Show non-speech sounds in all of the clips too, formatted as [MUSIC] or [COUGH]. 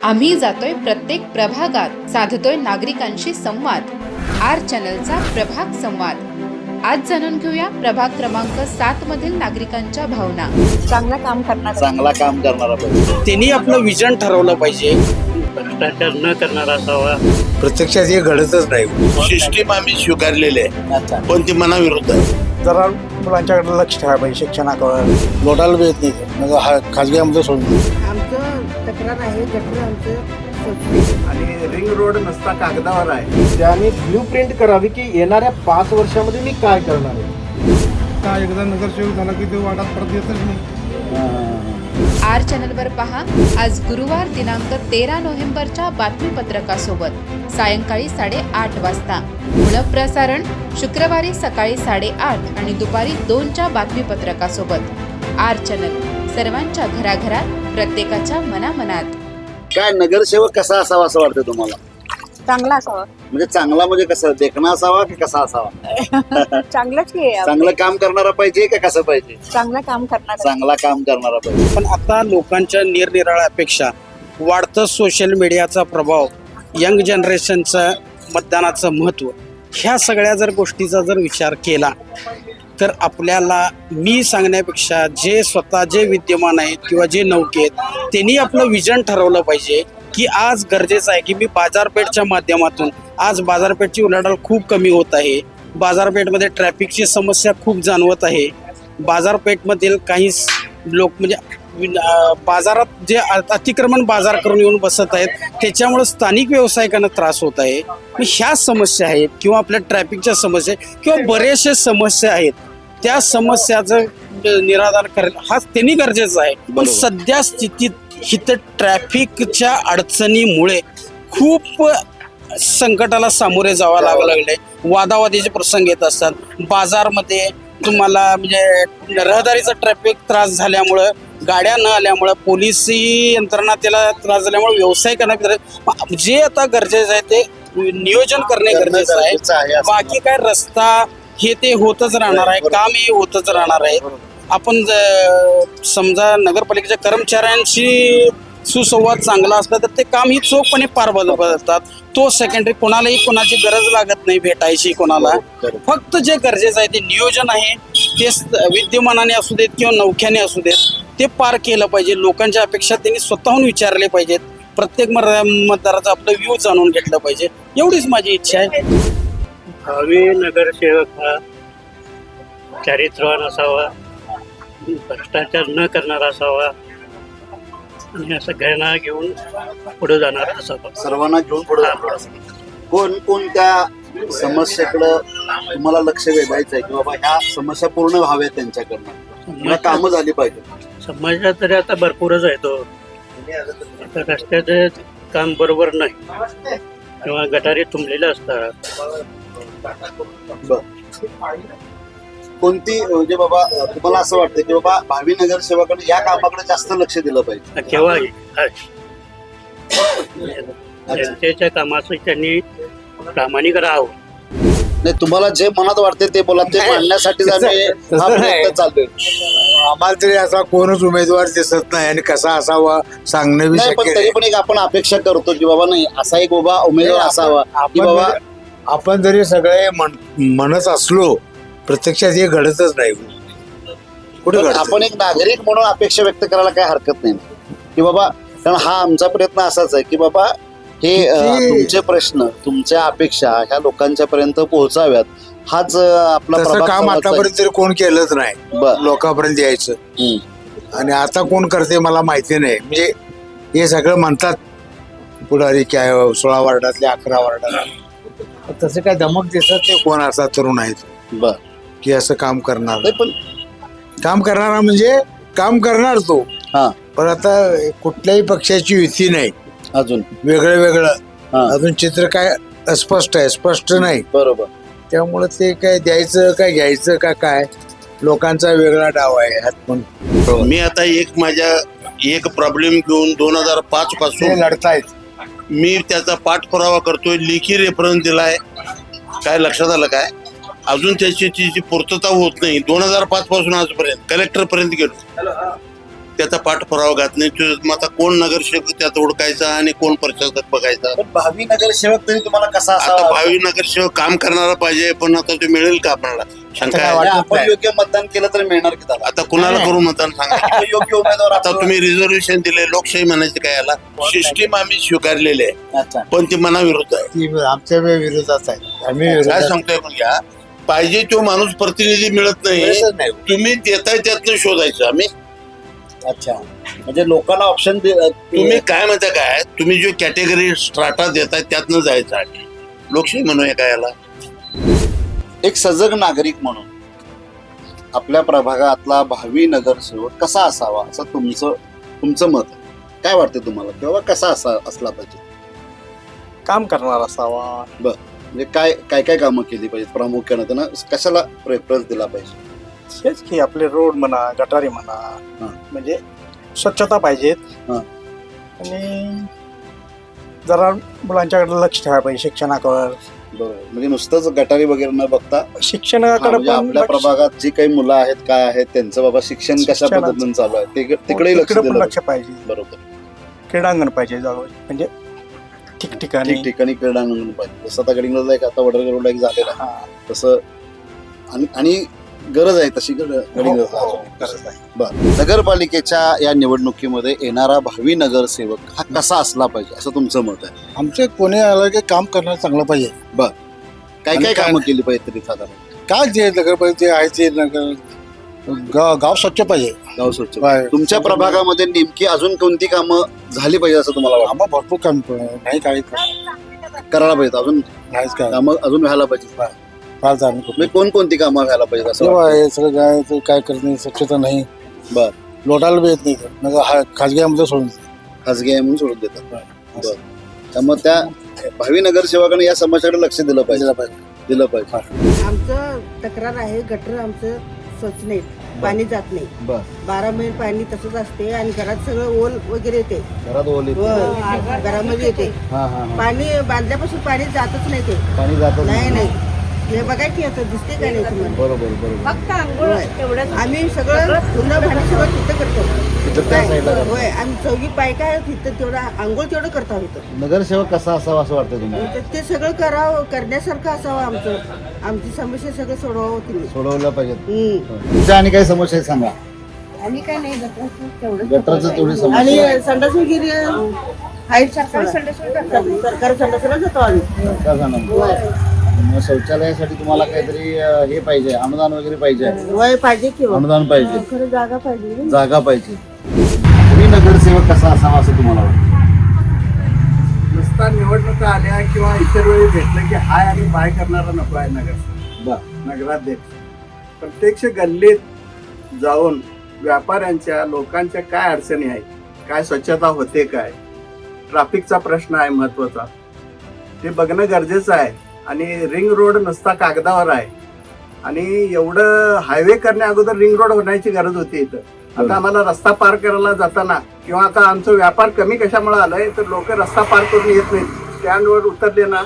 आम्ही जातोय प्रत्येक प्रभागात साधतोय नागरिकांशी संवाद. आर चॅनलचा प्रभाग संवाद. आज जाणून घेऊया प्रभाग क्रमांक सात मधील नागरिकांच्या भावना. चांगलं काम करणार. चांगला काम करणारा पाहिजे. त्यांनी आपलं विजन ठरवलं पाहिजे. भ्रष्टाचार न करणारा असावा. प्रत्यक्षात हे घडतच नाही. सिस्टीम आम्ही स्वीकारलेली आहे. पण ती मनाविरुद्ध आहे. जरा मुलांच्याकडे लक्ष ठेवायला पाहिजे शिक्षणाकडे. लोटायला भेट नाही. म्हणजे हा खाजगी सोडून आमचं तक्रार आहे गटर आमचं आणि रिंग रोड नसता कागदावर आहे. त्याने ब्ल्यू प्रिंट करावी की येणाऱ्या पाच वर्षामध्ये मी काय करणार आहे? का एकदा नगरसेवक झाला की ते वाटात परत येतच नाही. आर चॅनलवर पहा आज गुरुवार दिनांक तेरा नोव्हेंबरच्या बातमीपत्रकासोबत सायंकाळी साडेआठ वाजता. पुनः प्रसारण शुक्रवारी सकाळी साडेआठ आणि दुपारी दोनच्या बातमीपत्रकासोबत. Our channel. सर्वांच्या घराघरात प्रत्येकाच्या मनामनात. काय नगरसेवक कसा असावा असं वाटतं तुम्हाला? चांगला असावा. म्हणजे चांगला म्हणजे कसं देखणा असावा की कसा असावा? [LAUGHS] चांगलंच की आहे. चांगलं काम करणारा पाहिजे का कसं पाहिजे? चांगलं काम करणार. चांगला काम करणारा पाहिजे. पण आता लोकांच्या निरनिराळ्या अपेक्षा वाढतं सोशल मीडियाचा प्रभाव यंग जनरेशनचं मतदानाचं महत्त्व ह्या सगळ्या जर गोष्टीचा जर विचार केला तर आपल्याला मी सांगण्यापेक्षा जे स्वतः जे विद्यमान आहेत किंवा जे नौके आहेत त्यांनी आपलं विजन ठरवलं पाहिजे की आज गरजेचं आहे की मी बाजारपेठच्या माध्यमातून आज बाजारपेठची उलाढाल खूप कमी होत आहे बाजारपेठमध्ये ट्रॅफिकची समस्या खूप जाणवत आहे बाजारपेठमधील काही लोक म्हणजे बाजारात जे अ- अतिक्रमण बाजार करून येऊन बसत आहेत त्याच्यामुळे स्थानिक व्यावसायिकांना त्रास होत आहे. ह्या समस्या आहेत किंवा आपल्या ट्रॅफिकच्या समस्या किंवा बरेचसे समस्या आहेत त्या समस्याचं अं, निराधार करेल. हा त्यांनी गरजेचं आहे. पण. सध्या स्थितीत इथं ट्रॅफिकच्या अडचणीमुळे खूप संकटाला सामोरे जावं लागू लागले. वादावादीचे प्रसंग येत असतात. बाजारमध्ये तुम्हाला म्हणजे रहदारीचा ट्रॅफिक त्रास झाल्यामुळं गाड्या न आल्यामुळं पोलिसी यंत्रणा त्याला त्रास झाल्यामुळे व्यावसायिकांना मग जे आता गरजेचं आहे ते नियोजन करणे गरजेचं आहे. बाकी काय रस्ता हे ते होतच राहणार आहे काम हे होतच राहणार आहे. आपण समजा नगरपालिकेच्या कर्मचाऱ्यांशी सुसंवाद चांगला असला तर ते काम ही चोखपणे पार पड- पडतात तो सेकंडरी कोणालाही कोणाची गरज लागत नाही भेटायची कोणाला. फक्त जे गरजेचं आहे ते नियोजन आहे ते विद्यमानाने असू देत किंवा नौख्याने असू देत ते पार केलं पाहिजे. लोकांच्या अपेक्षा त्यांनी स्वतःहून विचारले पाहिजेत. प्रत्येक मर- मतदाराचा आपलं व्ह्यू जाणून घेतलं पाहिजे. एवढीच माझी इच्छा आहे. भावी नगरसेवक हा चारित्र्यवान असावा भ्रष्टाचार न करणारा असावा आणि असं घृणा घेऊन पुढे जाणारा असावा. सर्वांना घेऊन पुढे जाणार. कोण कोणत्या समस्येकडं तुम्हाला लक्ष वेधायचं आहे? की बाबा ह्या समस्या पूर्ण व्हाव्यात त्यांच्याकडनं? किंवा कामं झाली पाहिजे समाजात तरी आता भरपूरच आहे तो. आता रस्त्याचं काम बरोबर नाही. किंवा गटारी तुंबलेल्या असतात. कोणती म्हणजे बाबा तुम्हाला असं वाटतं की बाबा भावी नगरसेवकांनी या कामाकडे जास्त लक्ष दिलं पाहिजे? केव्हाही जनतेच्या कामाचं त्यांनी प्रामाणिक राहावं. नाही तुम्हाला जे मनात वाटते ते बोला ते हा चालतोय. आम्हाला तरी असा कोणच उमेदवार दिसत नाही आणि कसा असावा सांगणं पण तरी पण एक आपण अपेक्षा करतो की बाबा नाही असा एक बाबा उमेदवार असावा की बाबा आपण जरी सगळे म्हण- म्हणत असलो प्रत्यक्षात हे घडतच नाही. कुठे घडत आपण एक नागरिक म्हणून अपेक्षा व्यक्त करायला काय हरकत नाही. की बाबा कारण हा आमचा प्रयत्न असाच आहे की बाबा हे अ, किती- तुमचे प्रश्न तुमच्या अपेक्षा ह्या लोकांच्या पर्यंत पोहोचाव्यात. हाच अ, आपला तसं प्रभाग काम समाजाचा आहे. आतापर्यंत तरी कोण केलंच नाही. बर. लोकांपर्यंत यायचं. हम्म. आणि आता कोण करते मला माहिती नाही. म्हणजे हे सगळं म्हणतात पुढारी काय सोळा वार्डातले अकरा वार्डात. तसं काय धमक दिसत ते? कोण असा तरुण आहेत बर. की असं काम करणार? नाही पण काम करणारा म्हणजे काम करणार तो. हा. पण आता कुठल्याही पक्षाची युती नाही. अजून. वेगळं वेगळं. हा. अजून चित्र काय अस्पष्ट आहे स्पष्ट नाही. बरोबर. त्यामुळे ते काय द्यायचं काय घ्यायचं का काय? लोकांचा वेगळा डाव आहे ह्यात पण मी आता एक माझ्या एक प्रॉब्लेम घेऊन दोन हजार पाच ते पासून लढतायत. मी त्याचा पाठपुरावा करतोय लेखी रेफरन्स दिलाय. काय लक्षात आलं काय? अजून त्याची तिची पूर्तता होत नाही. दोन हजार पाच पासून आजपर्यंत कलेक्टर पर्यंत गेलो. त्याचा पाठपुरावा घात नाही. मग आता कोण नगरसेवक त्यात ओळखायचा आणि कोण प्रशासक बघायचा? पण भावी नगरसेवक तरी तुम्हाला कसा आता असावा भावी नगरसेवक काम करणारा पाहिजे पण आता ते मिळेल का आपल्याला? शंका काय आहे. म्हणजे वाटत आपण. योग्य मतदान केलं तर मिळणार की त्याला आता कुणाला करू मतदान सांगा. योग्य उमेदवार आता तुम्ही रिझर्वेशन दिले लोकशाही म्हणायचं काय याला? सिस्टीम आम्ही स्वीकारलेली आहे. अच्छा. पण ती मनाविरुद्ध आहे. ती आमच्या विरोधात आहे. आम्ही काय विरोधात सांगतोय पण घ्या पाहिजे तो माणूस प्रतिनिधी मिळत नाही. मिळतच नाही. तुम्ही देताय त्यातनं शोधायचं आम्ही. अच्छा. म्हणजे लोकांना ऑप्शन तुम्ही काय म्हणता काय? तुम्ही जो कॅटेगरी स्ट्राटा देताय त्यातनं जायचं आहे. लोकशाही म्हणूया काय याला? एक सजग नागरिक म्हणून आपल्या प्रभागातला भावी नगरसेवक कसा असावा असं तुमचं तुमचं मत आहे. काय वाटतं तुम्हाला? किंवा कसा असा असला पाहिजे? काम करणार असावा. म्हणजे काय काय काय कामं केली पाहिजेत? प्रामुख्यानं त्यांना कशाला प्रेफरन्स दिला पाहिजे? हेच की आपले रोड म्हणा गटारी म्हणा हा. म्हणजे स्वच्छता पाहिजेत. हा. आणि जरा मुलांच्याकडे लक्ष ठेवायला पाहिजे शिक्षणाकडे. बरोबर. म्हणजे नुसतंच गटारी वगैरे न बघता हा, शिक्षणाकडे म्हणजे पण आपल्या लक्ष- प्रभागात जी काही मुलं आहेत काय आहेत त्यांचं बाबा शिक्षण कशा शिक्षणाचं. पद्धतीने चालू आहे? ते- तिकडेही लक्ष तिकडे पण दिलं लक्ष पाहिजे. बरोबर. क्रीडांगण पाहिजे म्हणजे ठिकठिकाणी ठिकठिकाणी क्रीडांगण पाहिजे. जसं आता गडिंगला एक आता वडर रोडला एक झालेला. हा, तसं आणि आणि गरज आहे तशी गड- हो, हो, गरज आहे. बरं. नगरपालिकेच्या या निवडणुकीमध्ये येणारा भावी नगरसेवक हा कसा असला पाहिजे असं तुमचं मत आहे? आमचं कोणी आलं की काम करणं चांगलं पाहिजे. काय आणि काय काय- कामं केली पाहिजे तरी साधारण? काय जे नगरपालिका आहे ते नगर गाव गाव स्वच्छ पाहिजे. गाव स्वच्छ बाय- तुमच्या प्रभागामध्ये नेमकी अजून कोणती कामं झाली पाहिजे असं तुम्हाला वाटतं? आम्हा भरपूर काम प- नाही काही करायला पाहिजे अजून? नाहीच काय कामं अजून व्हायला पाहिजे फार चांगलं खूप. म्हणजे कोणकोणती कामं व्हायला पाहिजे असं तेव्हा वाटतं? हे सगळं काय ते काय करत नाही स्वच्छता नाही. बर. लोटायला बी येत नाही नगर हा खाजगीमध्ये सोडून खाजगी आहे म्हणून सोडून देतात. बरं. त्यामुळे त्या भावी नगरसेवकाने या समस्याकडे लक्ष दिलं पाहिजे. दिलं पाहिजे. दिलं पाहिजे. आमचं तक्रार आहे गटर आमचं स्वच्छ नाही. पाणी जात नाही. बर. बारा महिने पाणी तसंच असते आणि घरात सगळं ओल वगैरे येते. घरात ओली व घरामध्ये येते. हा हा हा. पाणी बांधल्यापासून पाणी जातच नाही ते. पाणी जात नाही नाही. हे बघा की आता दिसते का नाही तुम्हाला? बरोबर बरोबर. फक्त आंघोळ आम्ही सगळं पूर्ण भांडी सगळं तिथं करतो. काय? करतो. होय आम्ही चौघी बायका आहे तिथं तेवढं आंघोळ तेवढं करतो आम्ही इथं. नगरसेवक कसा असावा असं वाटतं तुम्हाला? तर ते सगळं करावं करण्यासारखं असावं आमचं. आमची समस्या सगळं सोडवावं तुम्ही सोडवलं पाहिजे हम्म. तुमच्या आणि काही समस्या आहेत सांगा. आणि काय नाही गटराचं तेवढी समस्या आणि आहे. संडास वगैरे आहे सरकारी संडासला जातो आम्ही. का जाणार? मग शौचालयासाठी तुम्हाला काहीतरी अं, हे पाहिजे अनुदान वगैरे पाहिजे. वय पाहिजे किंवा अनुदान पाहिजे. खरं जागा पाहिजे ना. जागा पाहिजे. तुम्ही नगरसेवक कसा असावा असं तुम्हाला वाटतं? नुसता निवडणुका आल्या किंवा इतर वेळी भेटलं की हाय आणि बाय करणारा नको आहे नगर बरं. नगराध्यक्ष. प्रत्यक्ष गल्लीत जाऊन व्यापाऱ्यांच्या लोकांच्या काय अडचणी आहेत? काय स्वच्छता होते काय? ट्रॅफिकचा प्रश्न आहे महत्त्वाचा ते बघणं गरजेचं आहे. आणि रिंग रोड नुसता कागदावर आहे. आणि एवढं हायवे करण्या अगोदर रिंग रोड होण्याची गरज होती इथं. आता आम्हाला रस्ता पार करायला जाताना किंवा आता आमचा व्यापार कमी कशामुळे आलाय तर लोक रस्ता पार करून येत नाहीत. स्टँडवर उतरले ना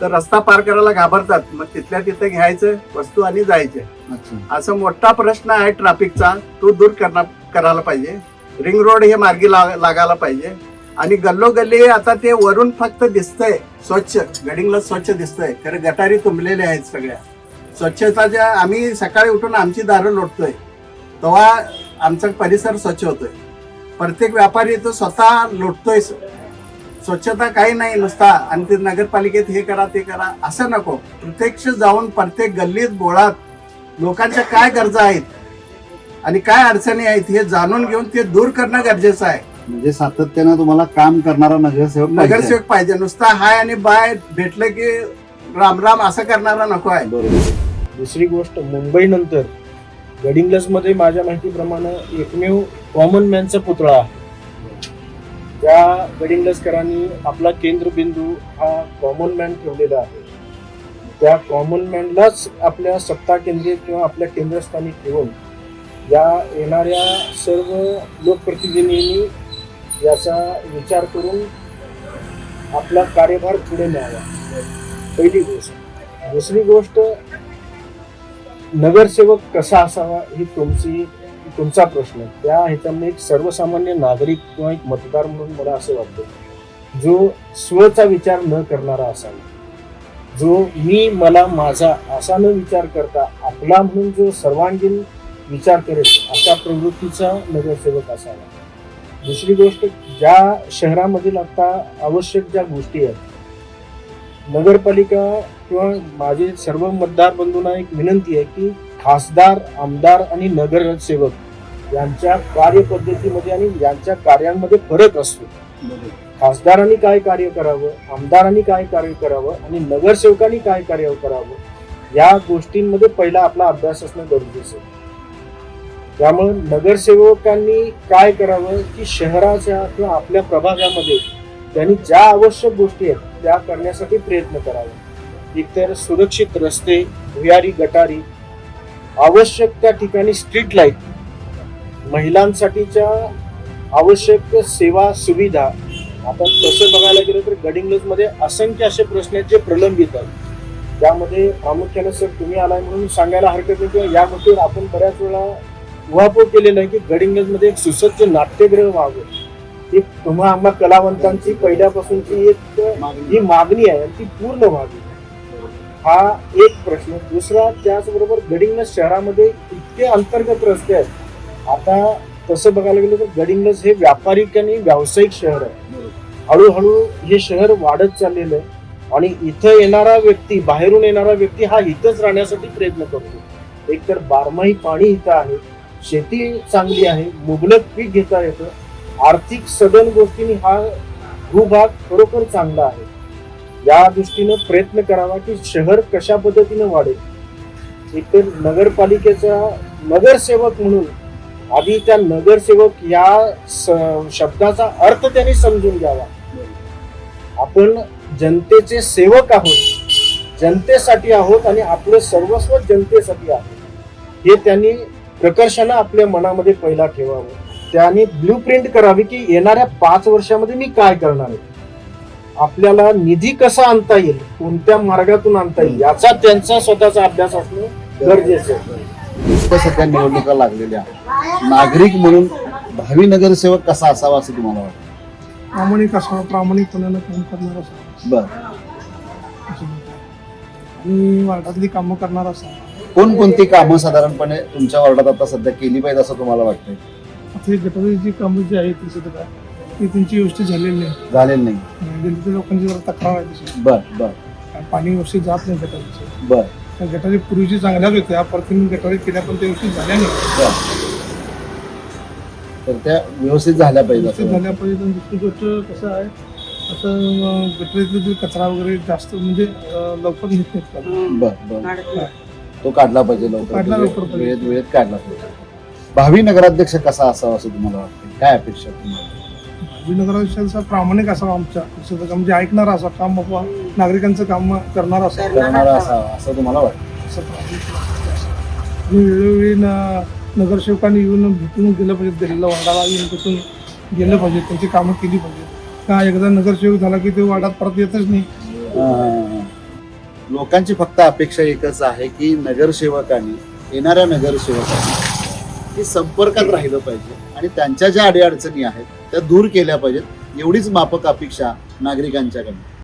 तर रस्ता पार करायला घाबरतात. मग तिथल्या तिथं घ्यायचं वस्तू आणि जायचे. असा मोठा प्रश्न आहे ट्रॅफिकचा तो दूर करणार करायला पाहिजे. रिंग रोड हे मार्गी ला- लागायला पाहिजे. आणि गल्लोगल्ली आता ते वरून फक्त दिसतंय स्वच्छ. गडिंगला स्वच्छ दिसतंय. खरं गटारी तुंबलेले आहेत सगळ्या. स्वच्छता ज्या आम्ही सकाळी उठून आमची दारं लोटतोय. तेव्हा आमचा परिसर स्वच्छ होतोय. प्रत्येक व्यापारी तो स्वतः लोटतोय. स्वच्छता काही नाही नुसता. आणि ते नगरपालिकेत हे करा ते करा. असं नको. प्रत्यक्ष जाऊन प्रत्येक गल्लीत बोळात लोकांच्या काय गरजा आहेत आणि काय अडचणी आहेत हे जाणून घेऊन ते दूर करणं गरजेचं आहे. म्हणजे सातत्यानं तुम्हाला काम करणारा नगरसेवक पाहिजे. नगरसेवक पाहिजे. नुसता हाय आणि बाय भेटलं की राम राम असं करणारा नको आहे. बरोबर. दुसरी गोष्ट मुंबईनंतर गडिंग्लजमध्ये माझ्या माहितीप्रमाणे एकमेव कॉमन मॅनचा पुतळा आहे. त्या गडिंग्लजकरांनी आपला केंद्रबिंदू हा कॉमन मॅन ठेवलेला आहे. त्या कॉमन मॅनलाच आपल्या सत्ता केंद्रे किंवा आपल्या केंद्रस्थानी ठेवून या येणाऱ्या सर्व लोकप्रतिनिधींनी याचा विचार करून आपला कार्यभार पुढे न्यावा. पहिली गोष्ट. दुसरी गोष्ट नगरसेवक कसा असावा ही तुमची तुमचा प्रश्न त्या ह्याच्यामध्ये एक सर्वसामान्य नागरिक किंवा एक मतदार म्हणून मला असं वाटतं जो स्वचा विचार न करणारा असावा. जो मी मला माझा असा न विचार करता आपला म्हणून जो सर्वांगीण विचार करेल अशा प्रवृत्तीचा नगरसेवक असावा. दुसरी गोष्ट ज्या शहरामधील आता आवश्यक ज्या गोष्टी आहेत नगरपालिका किंवा माझे सर्व मतदार बंधूंना एक विनंती आहे की खासदार आमदार आणि नगरसेवक यांच्या कार्यपद्धतीमध्ये आणि यांच्या कार्यांमध्ये फरक असतो. खासदारांनी काय कार्य करावं आमदारांनी काय कार्य करावं आणि नगरसेवकांनी काय कार्य करावं या गोष्टींमध्ये पहिला आपला अभ्यास असणं गरजेचं आहे. त्यामुळे नगरसेवकांनी काय करावं की शहराच्या किंवा आपल्या प्रभागामध्ये त्यांनी ज्या आवश्यक गोष्टी आहेत त्या करण्यासाठी प्रयत्न करावे. एकतर सुरक्षित रस्ते भुयारी गटारी आवश्यक त्या ठिकाणी स्ट्रीट लाइट महिलांसाठीच्या आवश्यक सेवा सुविधा. आता तसं बघायला गेलं तर गडिंग्लजमध्ये असंख्य असे प्रश्न आहेत जे प्रलंबित आहेत. त्यामध्ये प्रामुख्याने सर तुम्ही आलाय म्हणून सांगायला हरकत नाही किंवा या गोष्टीवर आपण बऱ्याच वेळा उहापोह केलेला आहे की गडिंग्लजमध्ये एक सुसज्ज नाट्यगृह व्हावं. एक तुम्हा आम्हा कलावंतांची पहिल्यापासूनची एक ही मागणी आहे ती पूर्ण व्हावी. हा एक प्रश्न. दुसरा त्याचबरोबर गडिंग्लज शहरामध्ये इतके अंतर्गत रस्ते आहेत. आता तसं बघायला गेलं तर गडिंग्लज हे व्यापारिक आणि व्यावसायिक शहर आहे. हळूहळू हे शहर वाढत चाललेलं आहे. आणि इथं येणारा व्यक्ती बाहेरून येणारा व्यक्ती हा इथंच राहण्यासाठी प्रयत्न करतो. एकतर बारमाही पाणी इथं आहे. शेती चांगली आहे मुबलक पीक घेता येतं. आर्थिक सदन गोष्टींनी हा भूभाग खरोखर चांगला आहे. या दृष्टीनं प्रयत्न करावा की शहर कशा पद्धतीनं वाढेल. एकतर नगरपालिकेचा नगरसेवक म्हणून आधी त्या नगरसेवक या स- शब्दाचा अर्थ त्यांनी समजून घ्यावा. आपण जनतेचे सेवक आहोत. जनतेसाठी आहोत आणि आपलं सर्वस्व जनतेसाठी आहे. हे त्यांनी प्रकर्षानं आपल्या मनामध्ये पहिला ठेवावं. त्यांनी ब्ल्यू प्रिंट करावी की येणाऱ्या पाच वर्षामध्ये मी काय करणार आहे? आपल्याला निधी कसा आणता येईल? कोणत्या मार्गातून आणता येईल? याचा त्यांचा स्वतःचा अभ्यास असणं गरजेचं आहे. सध्या निवडणुका लागलेल्या. नागरिक म्हणून भावी नगरसेवक कसा असावा असं तुम्हाला वाटतं? प्रामाणिक असावा प्रामाणिकपणानं काम करणार असावा. बर. आणि वार्डातली कामं करणार असावा. कोणकोणती कामं साधारणपणे तुमच्या वॉर्डात आता सध्या केली पाहिजे असं तुम्हाला वाटतंय? आता ही कामं जी आहेत ती सध्या ती त्यांची व्यवस्थित झालेली नाही. झालेलं नाही. जनतेच्या लोकांची जरा तक्रार आहे तशी. बर बर. पाणी व्यवस्थित जात नाही गटारीचे बर. गटारी पूर्वीची चांगल्याच होत्या परत गटारी केल्या पण त्या व्यवस्थित झाल्या नाही. बर. तर त्या व्यवस्थित झाल्या पाहिजे व्यवस्थित. झाल्या पाहिजे. आणि दुसरी गोष्ट कसं आहे असं अं, गटारीतला जो कचरा वगैरे जास्त म्हणजे अं, लवकर नेत नाहीत. का बर. बर तो काढला पाहिजे काढला म्हणजे लवकर पाहिजे. वेळेत वेळेत काढला पाहिजे. भावी नगराध्यक्ष कसा असावा असं तुम्हाला वाटतं? काय अपेक्षा तुम्हाला? नगराध्यक्षांचा प्रामाणिक असावा आमच्या म्हणजे ऐकणारा असा काम बाबा नागरिकांचं काम करणारा असावा. करणारा असावा असं तुम्हाला वाटतं? असं प्रामाणिक असावा. आणि वेळोवेळी न- नगरसेवकांनी येऊन भेटून गेलं पाहिजे दिल्लीला वार्डाला येऊन भेटून गेलं पाहिजे त्यांची कामं केली पाहिजे. का एकदा नगरसेवक झाला की ते वार्डात परत येतच नाही. अं, लोकांची फक्त अपेक्षा एकच आहे की नगरसेवकांनी येणाऱ्या नगरसेवकांनी हे संपर्कात राहिलं पाहिजे आणि त्यांच्या ज्या अडीअडचणी आहेत त्या दूर केल्या पाहिजेत एवढीच माफक अपेक्षा नागरिकांच्याकडे